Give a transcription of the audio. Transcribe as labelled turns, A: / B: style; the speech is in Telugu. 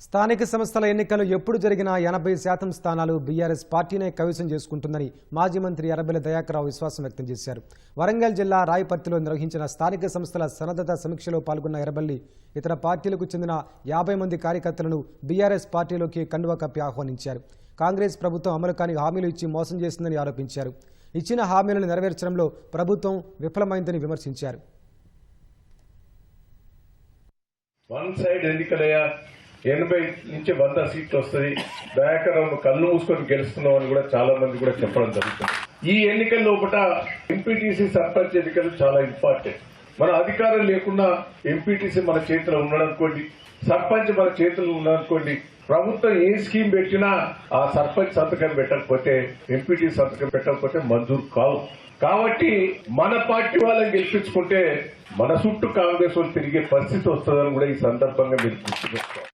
A: స్థానిక సంస్థల ఎన్నికలు ఎప్పుడు జరిగినా ఎనభై శాతం స్థానాలు బీఆర్ఎస్ పార్టీనే కవిసం చేసుకుంటుందని మాజీ మంత్రి ఎర్రబెల్లి దయాకరావు విశ్వాసం వ్యక్తం చేశారు. వరంగల్ జిల్లా రాయపర్తిలో నిర్వహించిన స్థానిక సంస్థల సన్నద్ధత సమీక్షలో పాల్గొన్న ఎర్రబెల్లి ఇతర పార్టీలకు చెందిన యాభై మంది కార్యకర్తలను బీఆర్ఎస్ పార్టీలోకి కండువ కప్పి ఆహ్వానించారు. కాంగ్రెస్ ప్రభుత్వం అమలు కాని హామీలు ఇచ్చి మోసం చేసిందని ఆరోపించారు. ఇచ్చిన హామీలను నెరవేర్చడంలో ప్రభుత్వం విఫలమైందని విమర్శించారు.
B: వన్ సైడ్ ఎన్నికలయ్యా ఎనభై నుంచి వంద సీట్లు వస్తుంది. దయాకరం కళ్ళు మూసుకొని గెలుస్తున్నాం అని కూడా చాలా మంది కూడా చెప్పడం జరుగుతుంది. ఈ ఎన్నికల లోపల ఎంపీటీసీ సర్పంచ్ ఎన్నికలు చాలా ఇంపార్టెంట్ మన అధికారం లేకుండా ఎంపీటీసీ మన చేతిలో ఉన్నాడనుకోండి సర్పంచ్ మన చేతిలో ఉన్నాడనుకోండి ప్రభుత్వం ఏ స్కీమ్ పెట్టినా ఆ సర్పంచ్ సంతకం పెట్టకపోతే ఎంపీటీ సంతకం పెట్టకపోతే మంజూరు కావు. కాబట్టి మన పార్టీ వాళ్ళని గెలిపించుకుంటే మన చుట్టూ కాంగ్రెస్ వాళ్ళు తిరిగే పరిస్థితి వస్తుందని కూడా ఈ సందర్భంగా మీరు గుర్తుపెట్టుకోవాలి.